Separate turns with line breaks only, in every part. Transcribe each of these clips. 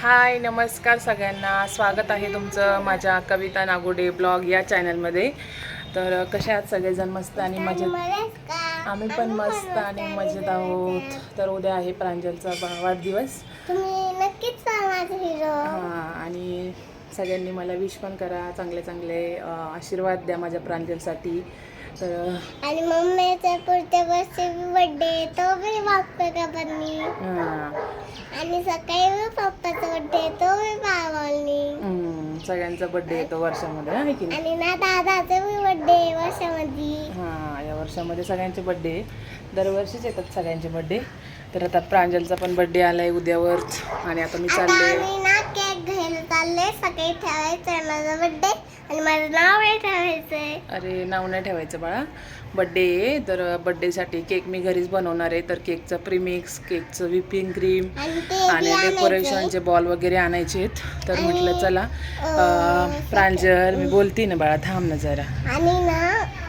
हाय नमस्कार सगळ्यांना. स्वागत आहे तुमचं माझ्या कविता नागोडे ब्लॉग या चॅनलमध्ये. तर कशा आहात सगळेजण? मस्त आणि मजेत? आम्ही पण मस्त आणि मजेत आहोत. तर उद्या आहे प्रांजलचा वाढदिवस. हां आणि सगळ्यांनी मला विश पण करा. चांगले चांगले आशीर्वाद द्या माझ्या प्रांजलसाठी. तर
आणि मम्मीचा पुढच्या वर्षी बर्थडे तो बी बघतो का मी
हां.
आणि सकाळी मी पप्पाचा बर्थडे तो बी पावली
सगळ्यांचा बड्डे येतो वर्षामध्ये आहे की नाही?
आणि ना दादाचा बी बर्थडे वर्षामध्ये.
हां या वर्षामध्ये सगळ्यांचे बड्डे दरवर्षीच येतात सगळ्यांचे बड्डे तर आता प्रांजलचा पण बड्डे आलाय उद्यावर. आणि आता मी
आता
चालले
आम्ही ना केक घ्यायला चालले सकाळी ठेवायचंय माझा बर्थडे आणि माझं नाव हे ठेवायचंय
अरे नाव नाही ठेवायचं बाळा. बड्डे आहे तर बड्डेसाठी केक मी घरीच बनवणार आहे. तर केकचं प्रीमिक्स केकचं व्हिपिंग क्रीम
आणि ते
आणि
बी आणायचंय.
डेकोरेशनचे बॉल वगैरे आणायचे आहेत. तर म्हटलं चला अं, प्रांजल मी बोलते ना बाळा थांब ना जरा.
आणि ना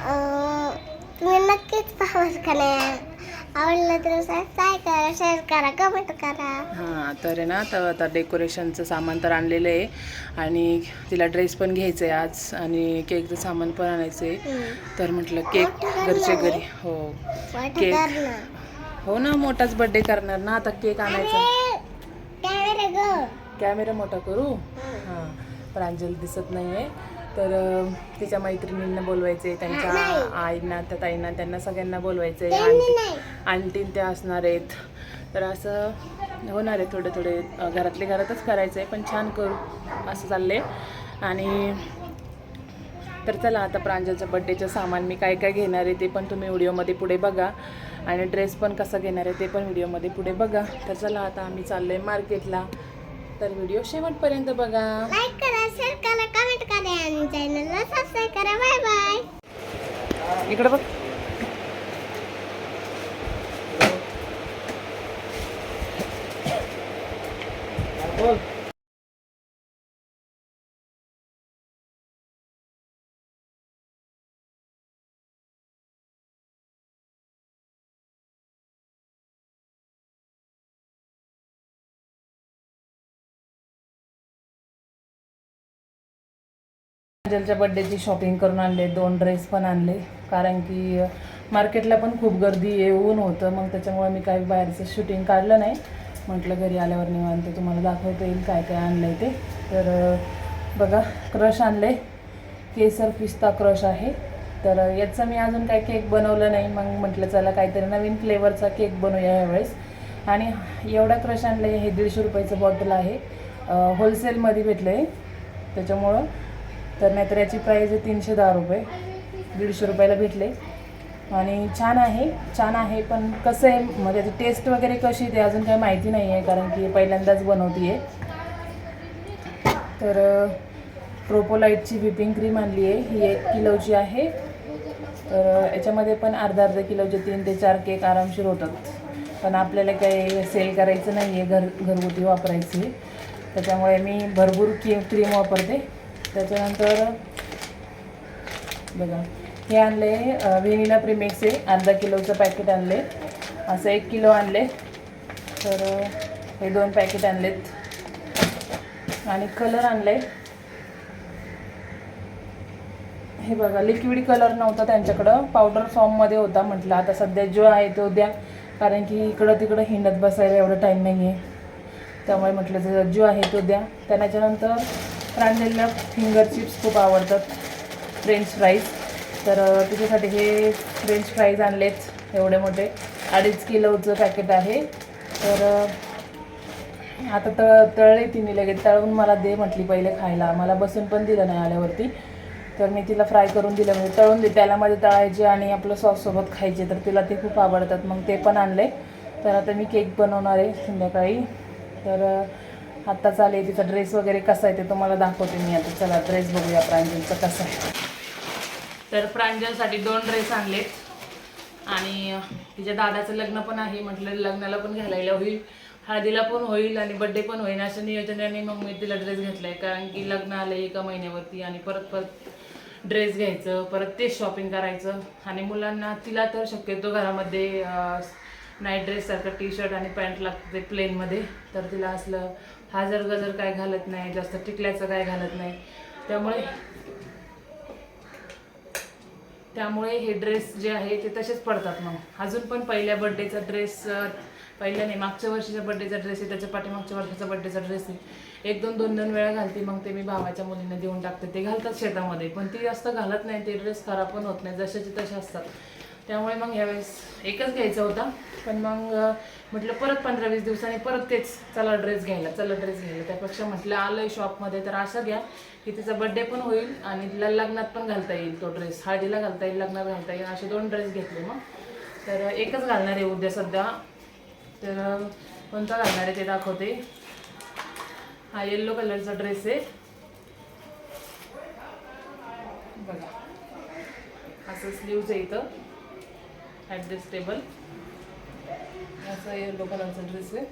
अं, तुम्ही नक्कीच पाहा का नाही आवडलं तर सबस्क्राईब करा शेअर करा कमेंट करा.
हां तर आहे ना तर आता डेकोरेशनचं सामान तर आणलेलं आहे. आणि तिला ड्रेस पण घ्यायचं आहे आज आणि केकचं सामान पण आणायचं आहे तर म्हटलं केक घरचे घरी. हो. केक. हो ना मोठाच बड्डे करणार ना आता केक आणायचा.
कॅमेरा
मोठा करू? हां. प्रांजल दिसत नाही आहे तर तिच्या मैत्रिणींना बोलवायचे त्यांच्या आईंना त्या ताईंना त्यांना सगळ्यांना बोलवायचे.
नाही.
आणटीन त्या असणार आहेत. तर असं होणार आहे थोडे थोडे घरातले घरातच करायचं आहे पण छान करू. असं चाललं आहे आणि तर चला आता प्रांजलच्या बड्डेचं सामान मी काय काय घेणार आहे ते पण तुम्ही व्हिडिओमध्ये पुढे बघा. आणि ड्रेस पण कसा घेणार आहे ते पण व्हिडिओमध्ये पुढे बघा. तर चला आता आम्ही चाललो आहे मार्केटला तर व्हिडिओ शेवटपर्यंत बघा.
लाईक करा शेअर करा कमेंट करा आणि चॅनलला सबस्क्राईब करा बाय बाय
इकडे बघ. अंजलच्या बड्डेची शॉपिंग करून आणले दोन ड्रेस पण आणले. कारण की मार्केटला पण खूप गर्दी येऊन होतं. मग त्याच्यामुळे मी काही बाहेरचं शूटिंग काढलं नाही. म्हटलं घरी आल्यावर निवांत तुम्हाला दाखवता येईल काय काय आणलं आहे ते. तर बघा क्रश आणले. केसर पिस्ता क्रश आहे. तर याचं याचा मी अजून काही केक बनवलं नाही. मग म्हटलं चला काहीतरी नवीन फ्लेवरचा केक बनवूया यावेळेस. आणि एवढा क्रश आणलं हे दीडशे रुपयाचं बॉटल आहे. होलसेलमध्ये भेटलं आहे त्याच्यामुळं तर नाहीतर याची प्राईज आहे तीनशे दहा रुपये. दीडशे रुपयाला भेटले. आणि छान आहे छान आहे पण कसं आहे मग त्याची टेस्ट वगैरे कशी ते अजून काही माहिती नाही आहे कारण की पहिल्यांदाच बनवती आहे तर प्रोपोलाईटची व्हिपिंग क्रीम आणली आहे. ही एक किलोची आहे. तर याच्यामध्ये पण अर्धा अर्धा किलोचे तीन ते चार केक आरामशीर होतात. पण आपल्याला काही सेल करायचं नाही आहे घर घरगुती वापरायची. त्याच्यामुळे मी भरपूर क्रीम क्रीम वापरते. त्याच्यानंतर बघा हे आणले व्हेनिला प्रिमिक्स आहे अर्धा किलोचं पॅकेट आणले. असं एक किलो आणले. तर हे दोन पॅकेट आणलेत. आणि कलर आणले. हे बघा लिक्विड कलर नव्हता त्यांच्याकडं. पावडर फॉर्ममध्ये होता म्हटलं. आता सध्या जो आहे तो द्या. कारण की इकडं तिकडं हिंडत बसायला एवढं टाईम नाही आहे त्यामुळे म्हटलं जो आहे तो द्या. त्याच्यानंतर प्रांजलला फिंगर चिप्स खूप आवडतात. फ्रेंच फ्राईज तर तिच्यासाठी त्याच्यासाठी हे फ्रेंच फ्राईज आणलेच एवढे मोठे. अडीच किलोचं पॅकेट आहे. तर आता तळ तळले तिने लगेच. तळून मला दे म्हटली पहिले खायला. मला बसून पण दिलं नाही आल्यावरती. तर मी तिला फ्राय करून दिलं. म्हणजे तळून दे. त्याला मध्ये तळायचे आणि आपलं सॉससोबत खायचे. तर तिला ते खूप आवडतात. मग ते पण आणले. तर आता मी केक बनवणार आहे संध्याकाळी. तर आत्ता चालेल तिचा ड्रेस वगैरे कसा आहे ते तुम्हाला दाखवते मी आता. चला ड्रेस बघूया प्रांजलचा कसा आहे. तर प्रांजलसाठी दोन ड्रेस आणलेत. आणि तिच्या दादाचं लग्न पण आहे म्हटलं लग्नाला पण घालायला होईल. हळदीला पण होईल आणि बड्डे पण होईल. अशा नियोजनाने मग मी तिला ड्रेस घेतलाय. कारण की लग्न आलं एका महिन्यावरती आणि परत परत ड्रेस घ्यायचं परत तेच शॉपिंग करायचं. आणि मुलांना तिला तर शक्यतो घरामध्ये नाईट ड्रेससारखं टी शर्ट आणि पॅन्ट लागते प्लेनमध्ये तर तिला असलं हाजर गजर काय घालत नाही जास्त टिकल्याचं काय घालत नाही. त्यामुळे त्यामुळे हे ड्रेस जे आहे ते तसेच पडतात मग. अजून पण पहिल्या बड्डेचा ड्रेस पहिल्या नाही मागच्या वर्षीचा बड्डेचा ड्रेस आहे त्याच्या पाठीमागच्या वर्षाचा बड्डेचा ड्रेस आहे. एक दोन दोन दोन वेळा घालते मग ते मी भावाच्या मुलींना देऊन टाकते. ते घालतात शेतामध्ये पण ती जास्त घालत नाही ते ड्रेस खराब पण होत नाही जशाचे तसे असतात. त्यामुळे मग ह्यावेळेस एकच घ्यायचा होता. पण मग म्हटलं परत पंधरा वीस दिवसांनी परत तेच चला ड्रेस घ्यायला चला ड्रेस घ्यायला. त्यापेक्षा म्हटलं आलं शॉपमध्ये तर असं घ्या की तिचा बड्डे पण होईल आणि तिला लग्नात पण घालता येईल तो ड्रेस हळदीला घालता येईल लग्नात घालता येईल असे दोन ड्रेस घेतले मग. तर एकच घालणार आहे उद्या सध्या. तर कोणता घालणार आहे ते दाखवते. हा येल्लो कलरचा ड्रेस आहे. बघा. असं स्लीव्ज इथं. ॲडजस्टेबल असं येल्लो कलरचा ड्रेस आहे.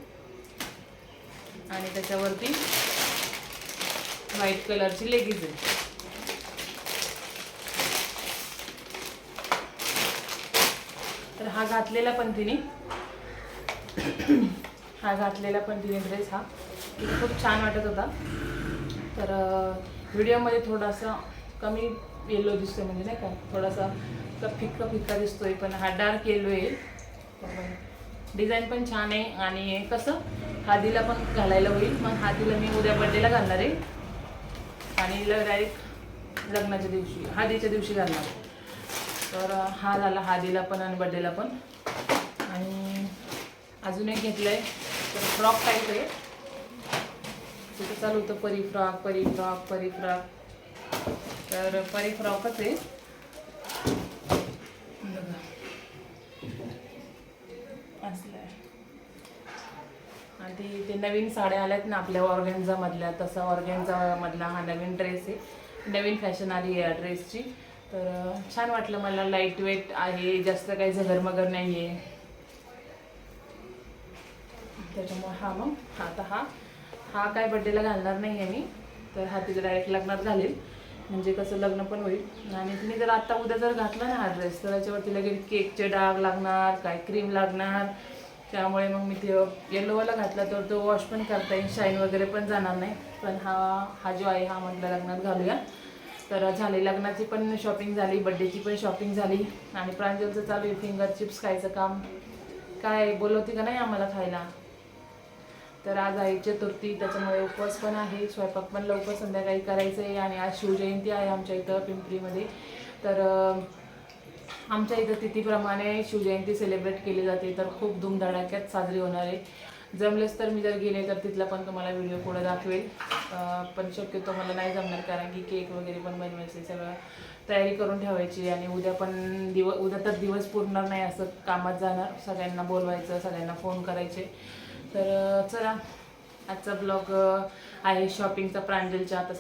आणि त्याच्यावरती व्हाईट कलरची लेगीज आहे. तर हा घातलेला पण तिने. हा घातलेला पण तिने ड्रेस हा. खूप छान वाटत होता. तर व्हिडिओमध्ये थोडासा कमी येलो दिसतोय म्हणजे नाही का? थोडासा फिक्का फिक्का दिसतोय पण हा डार्क येलो आहे. डिझाईन पण छान आहे आणि कसं हादीला पण घालायला होईल मग हादीला मी उद्या बड्डेला घालणार आहे. आणि डायरेक्ट लग्नाच्या दिवशी हादीच्या दिवशी घालणार तर हा झाला हादीला पण आणि बड्डेला पण. आणि अजून एक घेतलं आहे तर फ्रॉक टाईप आहे. तिथं चालू होतं परी फ्रॉक परी फ्रॉक परी फ्रॉक. तर परी फ्रॉकच आहे. असलं आहे आणि ते नवीन साड्या आल्यात ना आपल्या ऑर्गेन्झा मधल्या तसा ऑर्गेन्झा मधला हा नवीन ड्रेस आहे. नवीन फॅशन आली आहे या ड्रेसची तर छान वाटलं मला. लाइट वेट आहे जास्त काही झगरमगर नाही आहे त्याच्यामुळे हा मग. हा आता हा. हा काय बड्डेला घालणार नाही आहे मी. तर हा तिथे डायरेक्ट लग्नात घालेल म्हणजे कसं लग्न पण होईल. आणि तिने जर आत्ता उद्या जर घातला ना हा ड्रेस तर त्याच्यावरती लगेच केकचे डाग लागणार काय क्रीम लागणार. त्यामुळे मग मी ते येलोवाला घातला तर तो वॉश पण करता येईल शाईन वगैरे पण जाणार नाही. पण हा हा जो आहे हा म्हटलं लग्नात घालूया. तर झाली लग्नाची पण शॉपिंग झाली बड्डेची पण शॉपिंग झाली. आणि प्रांजलचं चालू आहे फिंगर चिप्स खायचं काम. काय बोलवते का नाही आम्हाला खायला? तर आज आई चतुर्थी त्याच्यामुळे उपवास पण आहे स्वयंपाक पण लवकर संध्याकाळी करायचं आहे आणि आज शिवजयंती आहे आमच्या इथं पिंपरीमध्ये. तर आमच्या इथं तिथीप्रमाणे शिवजयंती सेलिब्रेट केली जाते. तर खूप धूमधडाक्यात साजरी होणार आहे. जमलेच तर मी जर गेले तर तिथला पण तुम्हाला व्हिडिओ पुढे दाखवेल. पण शक्यतो मला नाही जमणार कारण की केक वगैरे पण बनवायचे सगळं तयारी करून ठेवायची आणि उद्या पण दिव उद्या तर दिवस पुरणार नाही असं कामात जाणार. सगळ्यांना बोलवायचं सगळ्यांना फोन करायचे. तर चला. आजचा ब्लॉग आहे शॉपिंगचा प्रांजलच्या. आता